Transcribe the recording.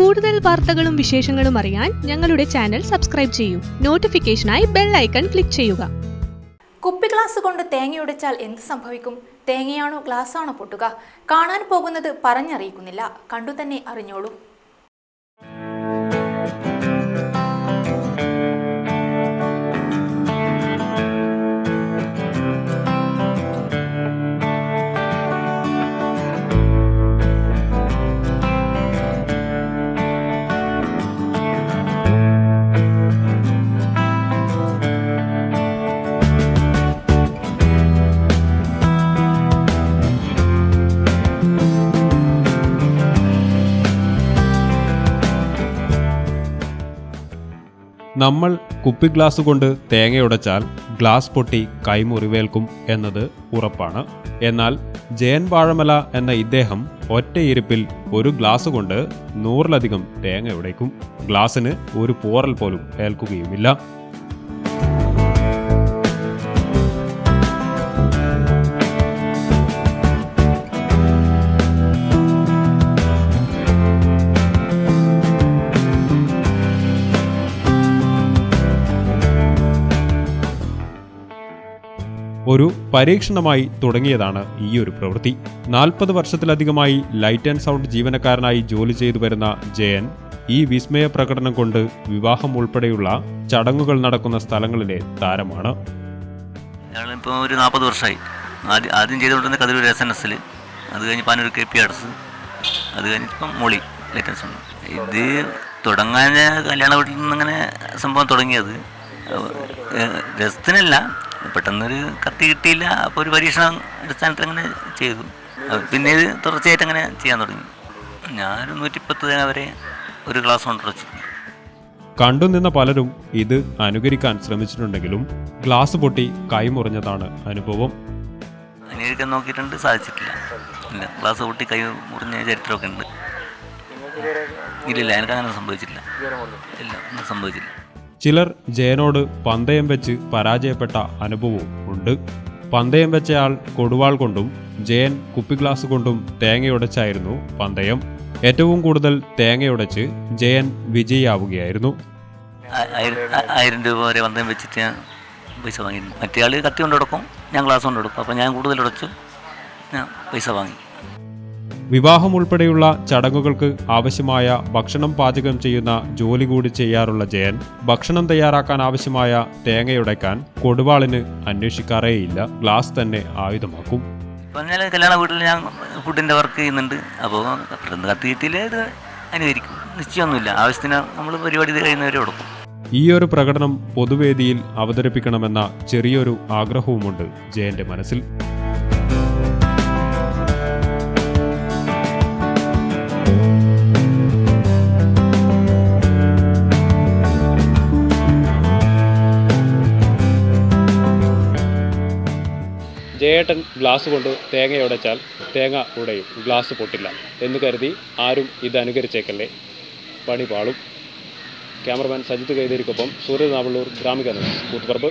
കൂടുതൽ വാർത്തകളും വിശേഷങ്ങളും അറിയാൻ ഞങ്ങളുടെ ചാനൽ സബ്സ്ക്രൈബ് ചെയ്യൂ. നോട്ടിഫിക്കേഷനായി ബെൽ ഐക്കൺ ക്ലിക്ക് ചെയ്യുക. കുപ്പി ഗ്ലാസ് കൊണ്ട് തേങ്ങയുടച്ചാൽ എന്ത് സംഭവിക്കും? തേങ്ങയാണോ ഗ്ലാസ്സാണോ പൊട്ടുക? കാണാൻ പോകുന്നത് പറഞ്ഞറിയിക്കുന്നില്ല. കണ്ടു തന്നെ അറിഞ്ഞോളൂ. നമ്മൾ കുപ്പി ഗ്ലാസ് കൊണ്ട് തേങ്ങയുടച്ചാൽ ഗ്ലാസ് പൊട്ടി കൈമുറിവേൽക്കും എന്നത് ഉറപ്പാണ്. എന്നാൽ ജയൻ വാഴമല എന്ന ഇദ്ദേഹം ഒറ്റയിരുപ്പിൽ ഒരു ഗ്ലാസ് കൊണ്ട് നൂറിലധികം തേങ്ങ ഉടയ്ക്കും. ഗ്ലാസ്സിന് ഒരു പോറൽ പോലും ഏൽക്കുകയുമില്ല. ഒരു പരീക്ഷണമായി തുടങ്ങിയതാണ് ഈ ഒരു പ്രവൃത്തി. നാൽപ്പത് വർഷത്തിലധികമായി ലൈറ്റ് ആൻഡ് സൗണ്ട് ജീവനക്കാരനായി ജോലി ചെയ്തു വരുന്ന ജയൻ ഈ വിസ്മയ പ്രകടനം കൊണ്ട് വിവാഹം ഉൾപ്പെടെയുള്ള ചടങ്ങുകൾ നടക്കുന്ന സ്ഥലങ്ങളിലെ താരമാണ്. ഞങ്ങളിപ്പോൾ ഒരു നാൽപ്പത് വർഷമായി ആദ്യം ആദ്യം ചെയ്തുകൊണ്ടിരുന്ന കതിരൂർ എസ് എൻ എസിൽ അത് കഴിഞ്ഞ് പാനൂർ കെ പി ആർട്സ് അത് കഴിഞ്ഞിപ്പം മോളി ലേറ്റൻസ് ഇത് തുടങ്ങാൻ കല്യാണ വീട്ടിൽ നിന്ന് അങ്ങനെ സംഭവം തുടങ്ങിയത് രസത്തിനല്ല പെട്ടെന്നൊരു കത്തി കിട്ടിയില്ല അപ്പോൾ ഒരു പരീക്ഷണ അടിസ്ഥാനത്തിൽ അങ്ങനെ ചെയ്തു. പിന്നെ ഇത് തുടർച്ചയായിട്ട് അങ്ങനെ ചെയ്യാൻ തുടങ്ങി. ഞാനൊരു നൂറ്റിപ്പത്ത് തേങ്ങ വരെ ഒരു ഗ്ലാസ് കൊണ്ട് വെച്ചു കണ്ടുനിന്ന പലരും ഇത് അനുകരിക്കാൻ ശ്രമിച്ചിട്ടുണ്ടെങ്കിലും ഗ്ലാസ് പൊട്ടി കൈമുറിഞ്ഞതാണ് അനുഭവം. അനുകരിക്കാൻ നോക്കിയിട്ടുണ്ട് സാധിച്ചിട്ടില്ല. ഇല്ല ഗ്ലാസ് പൊട്ടി കൈ മുറിഞ്ഞ ചരിത്രമൊക്കെ ഉണ്ട്. ഇല്ലില്ല എനിക്ക് അങ്ങനെ സംഭവിച്ചിട്ടില്ല. ഇല്ല ഒന്നും സംഭവിച്ചില്ല. ചിലർ ജയനോട് പന്തയം വെച്ച് പരാജയപ്പെട്ട അനുഭവവും ഉണ്ട്. പന്തയം വെച്ചയാൾ കൊടുവാൾ കൊണ്ടും ജയൻ കുപ്പിഗ്ലാസ് കൊണ്ടും തേങ്ങയുടച്ചായിരുന്നു പന്തയം. ഏറ്റവും കൂടുതൽ തേങ്ങയുടച്ച് ജയൻ വിജയിയാവുകയായിരുന്നു. ആയിരം രൂപ വരെ പന്തയം വെച്ചിട്ട് ഞാൻ പൈസ വാങ്ങിയിരുന്നു മറ്റേ ആൾ കത്തി കൊണ്ടെടുക്കും ഞാൻ ഗ്ലാസ് കൊണ്ടെടുക്കും അപ്പോൾ ഞാൻ കൂടുതൽ ഉടച്ചു ഞാൻ പൈസ വാങ്ങി. വിവാഹം ഉൾപ്പെടെയുള്ള ചടങ്ങുകൾക്ക് ആവശ്യമായ ഭക്ഷണം പാചകം ചെയ്യുന്ന ജോലി കൂടി ചെയ്യാറുള്ള ജയൻ ഭക്ഷണം തയ്യാറാക്കാൻ ആവശ്യമായ തേങ്ങയുടയ്ക്കാൻ കൊടുവാളിന് അന്വേഷിക്കാറേയില്ല. ഗ്ലാസ് തന്നെ ആയുധമാക്കും. പറഞ്ഞാൽ കല്യാണ വീട്ടിൽ ഞാൻ ഫുഡിന്റെ വർക്ക് ചെയ്യുന്നുണ്ട്. അപ്പോൾ പെട്ടെന്ന് കത്തി കിട്ടിയില്ലേ ഇത് അനുകരിക്കും. നിശ്ചയമൊന്നുമില്ല. ആവശ്യത്തിന് നമ്മൾ പരിപാടി കഴിയുന്നവരെ കൊടുക്കും. ഈ ഒരു പ്രകടനം പൊതുവേദിയിൽ അവതരിപ്പിക്കണമെന്ന ചെറിയൊരു ആഗ്രഹവുമുണ്ട് ജയന്റെ മനസ്സിൽ. ജയേട്ടൻ ഗ്ലാസ് കൊണ്ട് തേങ്ങ ഉടച്ചാൽ തേങ്ങ ഉടയും ഗ്ലാസ് പൊട്ടില്ല എന്ന് കരുതി ആരും ഇത് അനുകരിച്ചേക്കല്ലേ. പണി പാളും. ക്യാമറമാൻ സജിത്ത് കൈതേരിക്കൊപ്പം സൂര്യനാവള്ളൂർ ഗ്രാമിക ന്യൂസ് കൂത്തുപറമ്പ്.